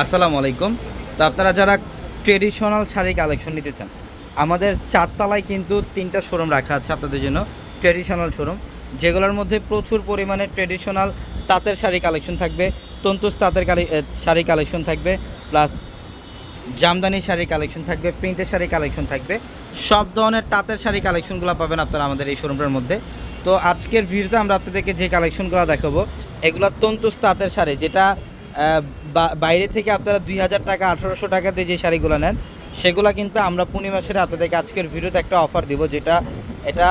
আসসালামু আলাইকুম। তো আপনারা যারা ট্রেডিশনাল শাড়ি কালেকশন নিতে চান, আমাদের চারতলায় কিন্তু তিনটা শোরুম রাখা আছে আপনাদের জন্য ট্রেডিশনাল শোরুম যেগুলোর মধ্যে প্রচুর পরিমাণে ট্রেডিশনাল তাঁতের শাড়ি কালেকশন থাকবে তন্তুস তাঁতের শাড়ি কালেকশন থাকবে প্লাস জামদানি শাড়ি কালেকশন থাকবে, প্রিন্টের শাড়ি কালেকশন থাকবে। সব ধরনের তাঁতের শাড়ি কালেকশনগুলো পাবেন আপনারা আমাদের এই শোরুমটার মধ্যে। তো আজকের ভিডিওতে আমরা আপনাদেরকে যে কালেকশনগুলো দেখাবো, এগুলো তন্তুস তাঁতের শাড়ি, যেটা বাইরে থেকে আপনারা দুই হাজার টাকা, আঠারোশো টাকাতে যে শাড়িগুলো নেন, সেগুলো কিন্তু আমরা পূর্ণিমা সেরে আপনাদেরকে আজকের ভিডিওতে একটা অফার দিব, যেটা এটা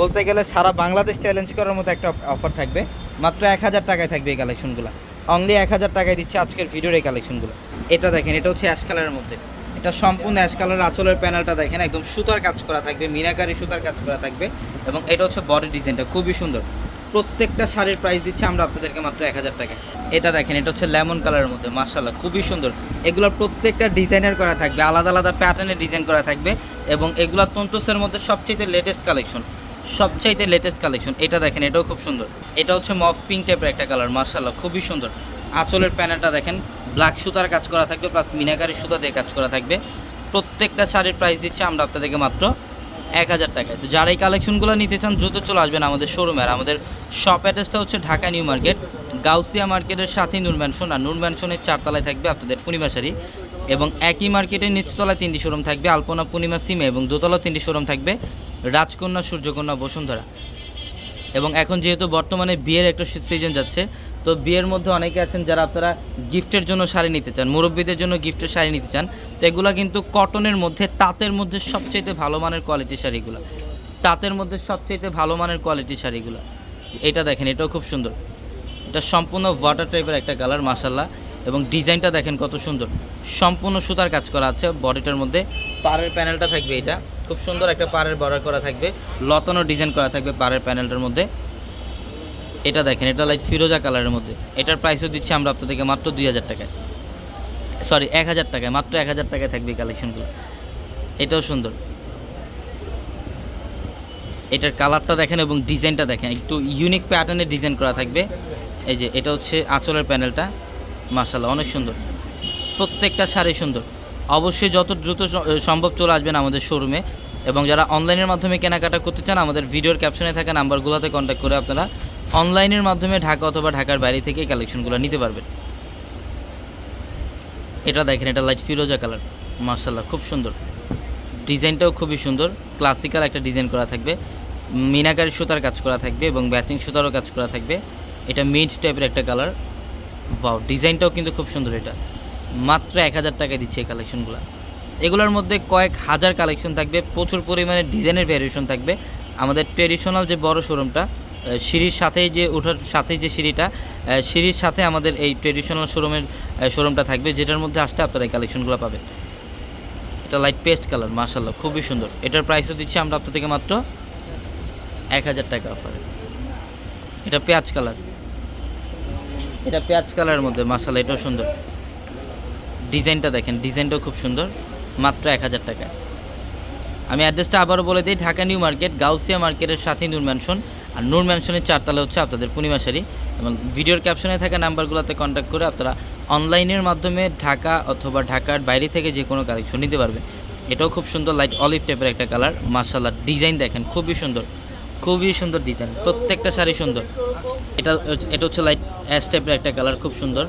বলতে গেলে সারা বাংলাদেশ চ্যালেঞ্জ করার মতো একটা অফার থাকবে। মাত্র এক হাজার টাকায় থাকবে এই কালেকশনগুলো অনলি এক হাজার টাকায় দিচ্ছে আজকের ভিডিওর এই কালেকশনগুলো এটা দেখেন, এটা হচ্ছে অ্যাশ কালারের মধ্যে। এটা সম্পূর্ণ অ্যাশ কালার আঁচলের প্যানেলটা দেখেন, একদম সুতার কাজ করা থাকবে, মিনাকারি সুতার কাজ করা থাকবে, এবং এটা হচ্ছে বডি ডিজাইনটা খুবই সুন্দর। প্রত্যেকটা শাড়ির প্রাইস দিচ্ছি আমরা আপনাদেরকে মাত্র এক হাজার টাকা এটা দেখেন, এটা হচ্ছে লেমন কালারের মধ্যে মার্শাল্লাহ খুবই সুন্দর। এগুলোর প্রত্যেকটা ডিজাইনের করা থাকবে, আলাদা আলাদা প্যাটার্নের ডিজাইন করা থাকবে এবং এগুলো তন্তুসের মধ্যে সবচেয়ে লেটেস্ট কালেকশন সবচাইতে লেটেস্ট কালেকশন এটা দেখেন, এটাও খুব সুন্দর। এটা হচ্ছে মফ পিঙ্ক টাইপের একটা কালার মার্শাল্লাহ খুবই সুন্দর। আঁচলের প্যানেলটা দেখেন ব্ল্যাক সুতার কাজ করা থাকবে প্লাস মিনাকারি সুতা দিয়ে কাজ করা থাকবে। প্রত্যেকটা শাড়ির প্রাইস দিচ্ছি আমরা আপনাদেরকে মাত্র এক হাজার টাকায় তো যারা এই কালেকশনগুলো নিতে চান, দ্রুত চলে আসবেন আমাদের শোরুমে আর আমাদের শপ অ্যাড্রেসটা হচ্ছে ঢাকা নিউ মার্কেট, গাউসিয়া মার্কেটের সাথেই নূর ম্যানশন আর নূর ম্যানশনের চারতলায় থাকবে আপনাদের পূর্ণিমা শাড়ি এবং একই মার্কেটের নিচতলায় তিনটি শোরুম থাকবে, আলপনা, পূর্ণিমা, সিমে এবং দোতলা তিনটি শোরুম থাকবে। রাজকন্যা, সূর্যকন্যা, বসুন্ধরা। এবং এখন যেহেতু বর্তমানে বিয়ের একটা সিজন যাচ্ছে, তো বিয়ের মধ্যে অনেকে আছেন যারা আপনারা গিফটের জন্য শাড়ি নিতে চান, মুরব্বীদের জন্য গিফটের শাড়ি নিতে চান, তো এগুলো কিন্তু কটনের মধ্যে, তাঁতের মধ্যে সবচাইতে ভালো মানের কোয়ালিটির শাড়িগুলো। তাঁতের মধ্যে সবচাইতে ভালো মানের কোয়ালিটির শাড়িগুলো। এটা দেখেন, এটাও খুব সুন্দর। এটা সম্পূর্ণ ওয়াটার টাইপের একটা কালার মাসাল্লাহ এবং ডিজাইনটা দেখেন কত সুন্দর। সম্পূর্ণ সুতার কাজ করা আছে বডিটার মধ্যে। পাড়ের প্যানেলটা থাকবে এটা। খুব সুন্দর একটা পাড়ের বর্ডার করা থাকবে, লতানো ডিজাইন করা থাকবে পাড়ের প্যানেলটার মধ্যে। এটা দেখেন, এটা লাইট ফিরোজা কালারের মধ্যে। এটার প্রাইসও দিচ্ছি আমরা আপনাদেরকে মাত্র দুই হাজার টাকায়। সরি এক হাজার টাকায়, মাত্র এক হাজার টাকায় থাকবে কালেকশনগুলো এটাও সুন্দর। এটার কালারটা দেখেন এবং ডিজাইনটা দেখেন, একটু ইউনিক প্যাটার্নের ডিজাইন করা থাকবে। এই যে, এটা হচ্ছে আঁচলের প্যানেলটা। মার্শাল্লাহ অনেক সুন্দর। প্রত্যেকটা শাড়ি সুন্দর। অবশ্যই যত দ্রুত সম্ভব চলে আসবেন আমাদের শোরুমে এবং যারা অনলাইনের মাধ্যমে কেনাকাটা করতে চান, আমাদের ভিডিওর ক্যাপশনে থাকা নাম্বারগুলোতে কন্ট্যাক্ট করে আপনারা অনলাইনের মাধ্যমে ঢাকা অথবা ঢাকার বাইরে থেকে কালেকশনগুলো নিতে পারবেন। এটা দেখেন, এটা লাইট ফিরোজা কালার মার্শাল্লাহ খুব সুন্দর। ডিজাইনটাও খুবই সুন্দর। ক্লাসিক্যাল একটা ডিজাইন করা থাকবে। মিনাকারি সুতার কাজ করা থাকবে এবং ব্যাচিং সুতারও কাজ করা থাকবে। এটা মিড টাইপের একটা কালার বাও ডিজাইনটাও কিন্তু খুব সুন্দর এটা। মাত্র এক হাজার টাকায় দিচ্ছে এই কালেকশনগুলো এগুলোর মধ্যে কয়েক হাজার কালেকশন থাকবে, প্রচুর পরিমাণে ডিজাইনের ভ্যারিয়েশন থাকবে। আমাদের ট্রেডিশনাল যে বড় শোরুমটা সিঁড়ির সাথেই যে ওঠার, সাথেই যে সিঁড়িটা সিঁড়ির সাথে আমাদের এই ট্রেডিশনাল শোরুমের শোরুমটা থাকবে, যেটার মধ্যে আসতে আপনারা এই কালেকশনগুলো পাবেন। এটা লাইট পেস্ট কালার মার্শাল্লাহ খুবই সুন্দর। এটার প্রাইসও দিচ্ছি আমরা আপনার থেকে মাত্র এক হাজার টাকা অফারে এটা পেঁয়াজ কালার এটা পেঁয়াজ কালারের মধ্যে মার্শাল্লাহ এটাও সুন্দর। ডিজাইনটা দেখেন, ডিজাইনটাও খুব সুন্দর, মাত্র এক হাজার টাকা। আমি অ্যাড্রেসটা আবারও বলে দিই, ঢাকা নিউ মার্কেট, গাউসিয়া মার্কেটের সাথে নূর ম্যানশন। আর নূর ম্যানশনের চারতলা হচ্ছে আপনাদের পূর্ণিমা শাড়ি। এবং ভিডিওর ক্যাপশনে থাকা নাম্বারগুলোতে কন্ট্যাক্ট করে আপনারা অনলাইনের মাধ্যমে ঢাকা অথবা ঢাকার বাইরে থেকে যে কোনো কালেকশন নিতে পারবেন। এটাও খুব সুন্দর লাইট অলিভ টাইপের একটা কালার মার্শাল্লাহ ডিজাইন দেখেন, খুবই সুন্দর খুবই সুন্দর ডিজাইন প্রত্যেকটা শাড়ি সুন্দর। এটা এটা হচ্ছে লাইট অ্যাশ টাইপের একটা কালার খুব সুন্দর।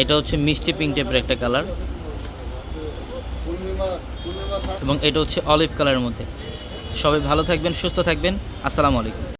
এটা হচ্ছে মিষ্টি পিঙ্ক টাইপের একটা কালার এবং এটা হচ্ছে অলিভ কালারের মধ্যে। সবাই ভালো থাকবেন, সুস্থ থাকবেন। আসসালামু আলাইকুম।